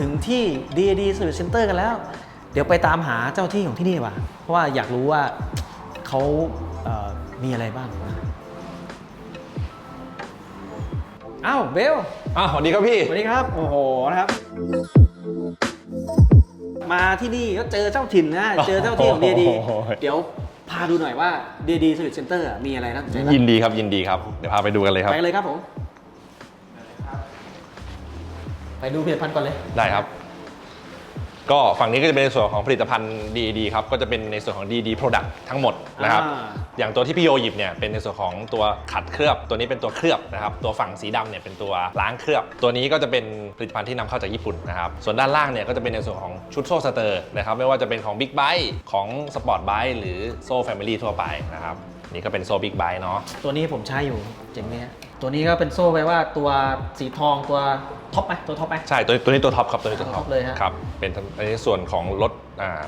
ละเรามาถึงที่ DAD Service Center กันแล้ว เดี๋ยวไปตามหาเจ้าที่ของที่นี่ดีกว่า เพราะว่าอยากรู้ว่าเขาเอ่อมีอะไรบ้างนะอ้าวเบลอ้าวสวัสดีครับพี่ สวัสดีครับ โอ้โหนะครับ มาที่นี่ก็เจอเจ้าถิ่นนะ เจอเจ้าที่ของ DAD โอ้โห เดี๋ยวพาดูหน่อยว่า DAD Service Center อะมีอะไรน่าสนใจบ้างยินดีครับยินดีครับ เดี๋ยวพาไปดูกันเลยครับ ไปเลยครับผม ไปดูผลิตภัณฑ์ก่อนเลย ได้ครับ ก็ฝั่งนี้ก็จะเป็นในส่วนของผลิตภัณฑ์ DD ครับ ก็จะเป็นในส่วนของ DD Product ทั้งหมดนะครับ อ่า อย่างตัวที่พี่โยหยิบเนี่ยเป็นในส่วนของตัวขัดเคลือบ ตัวนี้เป็นตัวเคลือบนะครับ ตัวฝั่งสีดำเนี่ยเป็นตัวล้างเคลือบ ตัวนี้ก็จะเป็นผลิตภัณฑ์ที่นำเข้าจากญี่ปุ่นนะครับ ส่วนด้านล่างเนี่ยก็จะเป็นในส่วนของชุดโซ่สเตอร์นะครับ ไม่ว่าจะเป็นของ Big b i t e ของ Sport b i t e หรือโซ่ Family ทั่วไปนะครับ นี่ก็เป็นโซ่ Big b i t e เนาะ ตัวนี้ผมใช้อยู่เจ๋งไหมฮะ ตัวนี้ก็เป็นโซ่ไปว่าตัวสีทองตัวท็อปไหมตัวท็อปไหม ใช่ตัวตัวนี้ตัวท็อปครับตัวนี้ตัวท็อปตัวท็อปเลยฮะ ครับเป็นในส่วนของรถอ่า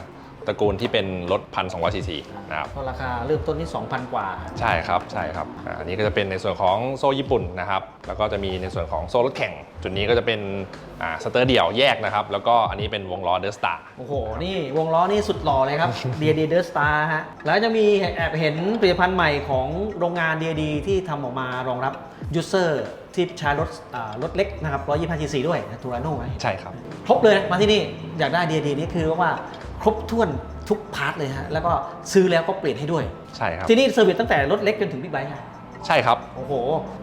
ตระกูลที่เป็นรถพันสองซีซีนะครับ ก็ราคาเริ่มต้นที่ 2,000 กว่า ใช่ครับใช่ครับอ่าอันนี้ก็จะเป็นในส่วนของโซ่ญี่ปุ่นนะครับ แล้วก็จะมีในส่วนของโซ่รถแข่ง จุดนี้ก็จะเป็นอ่าสเตอร์เดี่ยวแยกนะครับ แล้วก็อันนี้เป็นวงล้อเดอะสตาร์ โอ้โห นี่วงล้อนี่สุดหล่อเลยครับ DAD The Star ฮะ แล้วจะมีแอบเห็นผลิตภัณฑ์ใหม่ของโรงงาน DAD ที่ทำออกมารองรับ ยูเซอร์ที่ใช้รถอ่ารถเล็กนะครับ125 cc ด้วยนะทูราโน่ไหมใช่ครับ ครบเลยนะมาที่นี่อยากได้ DAD นี่คือว่าครบถ้วนทุกพาร์ทเลยฮะแล้วก็ซื้อแล้วก็เปลี่ยนให้ด้วย ใช่ครับ ที่นี่เซอร์วิสตั้งแต่รถเล็กจนถึงบิ๊กไบค์ใช่ครับ โอ้โห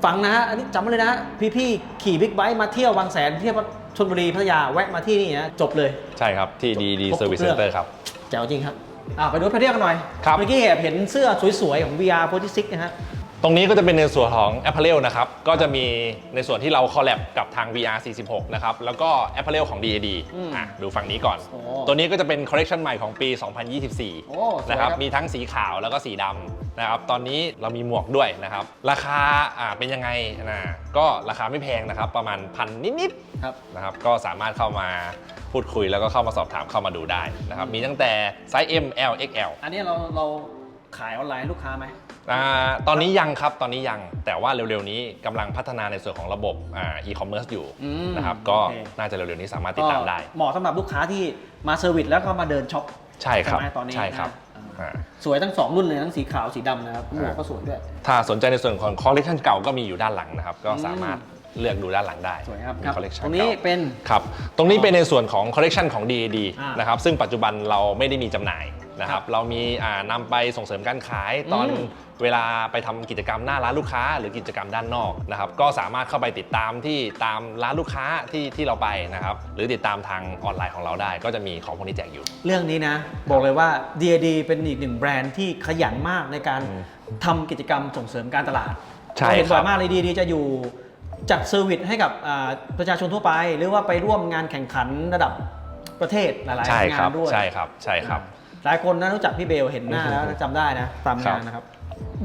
ฟังนะฮะอันนี้จำไว้เลยนะ พี่ๆขี่บิ๊กไบค์มาเที่ยวบางแสนเที่ยวชลบุรีพัทยาแวะมาที่นี่นะจบเลยใช่ครับที่ DD ครบทุก Service เรื่อง Center ครับแจ๋วจริงครับอ่าไปดูไปเที่ยวกันหน่อยครับเมื่อกี้แอบเห็นเสื้อสวยๆของ VR 46 นะฮะ ตรงนี้ก็จะเป็นในส่วนของ Apparel นะครับ ก็จะมีในส่วนที่เราคอลแลบกับทาง VR 46นะครับ แล้วก็ Apparel ของ DAD อืมอะดูฝั่งนี้ก่อน โอ้ตัวนี้ก็จะเป็นคอลเล t ชันใหม่ของปี โอ้สวย2024 นะครับ ครับ มีทั้งสีขาวแล้วก็สีดำนะครับ ตอนนี้เรามีหมวกด้วยนะครับ ราคาอ่าเป็นยังไงนะก็ราคาไม่แพงนะครับ ประมาณพันนิดครับๆนะครับก็สามารถเข้ามาพูดคุยแล้วก็เข้ามาสอบถามเข้ามาดูได้นะครับ มีตั้งแต่ไซส์ M L XL อันนี้เราเรา ขายออนไลน์ให้ลูกค้าไหมอาตอนนี้ยังครับตอนนี้ยังแต่ว่าเร็วๆนี้กำลังพัฒนาในส่วนของระบบอีคอมเมิร์ซอยู่อืมนะครับก็โอเค น่าจะเร็วๆนี้สามารถติดตามได้ ก็เหมาะสำหรับลูกค้าที่มาเซอร์วิสแล้วก็มาเดินช็อปใช่ครับไหมตอนนี้ใช่ครับนะอ่าสวยทั้งสองรุ่นเลยทั้งสีขาวสีดำนะครับหมวกก็สวยด้วย ถ้าสนใจในส่วนของคอลเลคชันเก่าก็มีอยู่ด้านหลังนะครับ ก็สามารถเลือกดูด้านหลังได้สวยครับมีครับคอลเลคชันตรงนี้เก่าเป็นครับ ตรงนี้เป็นในส่วนของคอลเลกชันของ DAD อ่านนะครับ ซึ่งปัจจุบันเราไม่ได้มีจำหน่าย นะคครัรับบเรามีอ่านำไปส่งเสริมการขายตอนอืมเวลาไปทำกิจกรรมหน้าร้านลูกค้า หรือกิจกรรมด้านนอกนะครับก็สามารถเข้าไปติดตามที่ตามร้านลูกค้าที่ที่เราไปนะครับหรือติดตามทางออนไลน์ของเราได้ ก็จะมีของพวกนี้แจกอยู่ เรื่องนี้นะ บอกเลยว่า DAD เป็นอีกหนึ่งแบรนด์ที่ขยันมากในการทำกิจกรรมส่งเสริมการตลาดใช่เราเห็นครับบ่อยมากเลย DAD จะอยู่จัดเซอร์วิสให้กับอ่าประชาชนทั่วไป หรือว่าไปร่วมงานแข่งขันระดับประเทศหลายใช่ๆคงารันบด้วยใช่ครับใช่ครับ หลายคนนะรู้จักพี่เบลเห็นหน้าแล้วจำได้นะตามงานนะครับ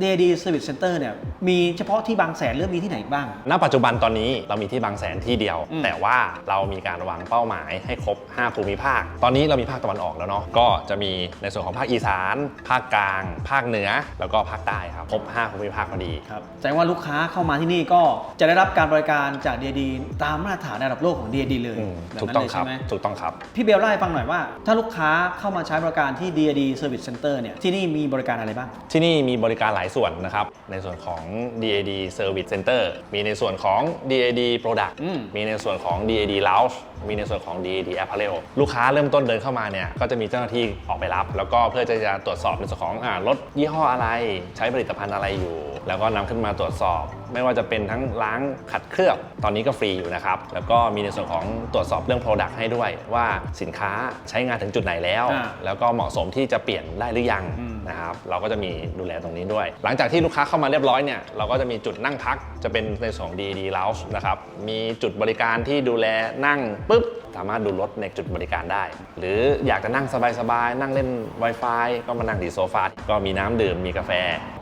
DAD Service Center เนี่ยมีเฉพาะที่บางแสนหรือมีที่ไหนอีกบ้าง ณ ปัจจุบันตอนนี้เรามีที่บางแสนที่เดียว อืม แต่ว่าเรามีการวางเป้าหมายให้ครบ 5 ภูมิภาค ตอนนี้เรามีภาคตะวันออกแล้วเนาะก็จะมีในส่วนของภาคอีสาน ภาคกลาง ภาคเหนือ แล้วก็ภาคใต้ครับครบ 5 ภูมิภาคพอดี ครับแสดงว่าลูกค้าเข้ามาที่นี่ก็จะได้รับการบริการจาก DAD ตามมาตรฐานระดับโลกของ DAD เลยอืมแบบถูกนั้นต้องเลยครัใช่บไหมถูกต้องครับ พี่เบลเล่าให้ฟังหน่อยว่า ถ้าลูกค้าเข้ามาใช้บริการที่ DAD Service Center เนี่ยที่นี่มีบริการอะไรบ้าง ที่นี่มีบริการหลายส่วนนะครับ ในส่วนของ DAD Service Center มีในส่วนของ DAD Product อืมมีในส่วนของ DAD Lounge มีในส่วนของ DAD Apparel ลูกค้าเริ่มต้นเดินเข้ามาเนี่ย ก็จะมีเจ้าหน้าที่ออกไปรับ แล้วก็เพื่อจะตรวจสอบในส่วนของอารถยี่ห้ออะไร ใช้ผลิตภัณฑ์อะไรอยู่ แล้วก็นำขึ้นมาตรวจสอบ ไม่ว่าจะเป็นทั้งล้างขัดเคลือบ ตอนนี้ก็ฟรีอยู่นะครับ แล้วก็มีในส่วนของตรวจสอบเรื่อง Product ให้ด้วยว่าสินค้าใช้งานถึงจุดไหนแล้วอ่าแล้วก็เหมาะสมที่จะเปลี่ยนได้หรือยังอืม นะครับเราก็จะมีดูแลตรงนี้ด้วย หลังจากที่ลูกค้าเข้ามาเรียบร้อยเนี่ยเราก็จะมีจุดนั่งพักจะเป็นในส่วนของ DD Lounge นะครับมีจุดบริการที่ดูแลนั่งปุ๊บสามารถดูรถในจุดบริการได้ หรืออยากจะนั่งสบายๆนั่งเล่น Wi-Fi ก็มานั่งที่โซฟาก็มีน้ำดื่มมีกาแฟ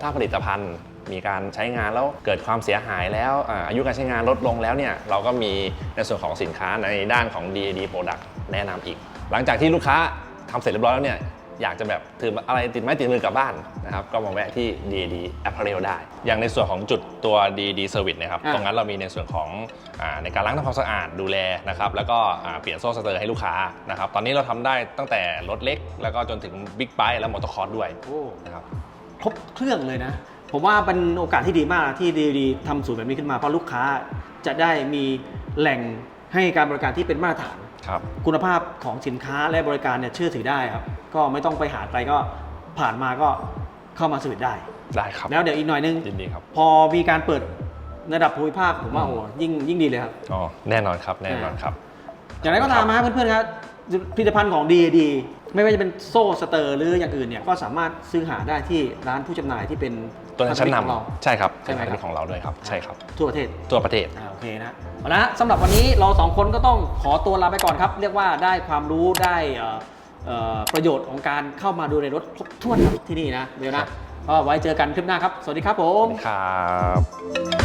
ถ้าผลิตภัณฑ์มีการใช้งานแล้วเกิดความเสียหายแล้วอาอายุการใช้งานลดลงแล้วเนี่ยเราก็มีในส่วนของสินค้าในด้านของ DAD Product แนะนำอีก หลังจากที่ลูกค้าทำเสร็จเรียบร้อยแล้วเนี่ย อยากจะแบบถืออะไรติดไม้ติดมือกลับบ้านนะครับก็มาแวะที่ DAD Apparel ได้ อย่างในส่วนของจุดตัว DAD Service เนะครับอะตรงนั้นเรามีในส่วนของอาในการล้างทำความสะอาดดูแลนะครับแล้วก็อ่าเปลี่ยนโซ่สเตอร์ให้ลูกค้านะครับตอนนี้เราทำได้ตั้งแต่รถเล็ก แล้วก็จนถึงบิ๊กไบค์และมอเตอร์คอร์สด้วยโอ้นะครับครบเครื่องเลยนะผมว่าเป็นโอกาสที่ดีมากที่ดีดีทำศูนย์แบบนี้ขึ้นมาเพราะลูกค้าจะได้มีแหล่งให้การบริการที่เป็นมาตรฐาน ครับ คุณภาพของสินค้าและบริการเนี่ยเชื่อถือได้ครับ ก็ไม่ต้องไปหาใครก็ผ่านมาก็เข้ามาสวิตได้ ได้ครับ แล้วเดี๋ยวอีกหน่อยนึง ยินดีครับ พอมีการเปิดระดับภูมิภาคผมว่าโอ้ยิ่งยิ่งดีเลยครับอ๋อ แน่นอนครับ แน่นอนครับ อย่างไรก็ตามนะเพื่อนๆครับผลิตภัณฑ์ของ DAD ไม่ว่าจะเป็นโซ่สเตอร์หรืออย่างอื่นเนี่ยก็สามารถซื้อหาได้ที่ร้านผู้จำหน่ายที่เป็นตัวนั้นชั้นพัธมิตรของเรานำใช่ครับใช่ไหมครับ เป็นของเราด้วยครับ ใช่ครับ ทั่วประเทศ ตัวประเทศ อ่าโอเคนะเอาละสำหรับวันนี้เราสองคนก็ต้องขอตัวลาไปก่อนครับ เรียกว่าได้ความรู้ได้เอ่อเอ่อประโยชน์ของการเข้ามาดูในรถครบถ้วนครับที่นี่นะเดี๋ยวนะก็ไว้เจอกันคลิปหน้าครับ สวัสดีครับผม ครับ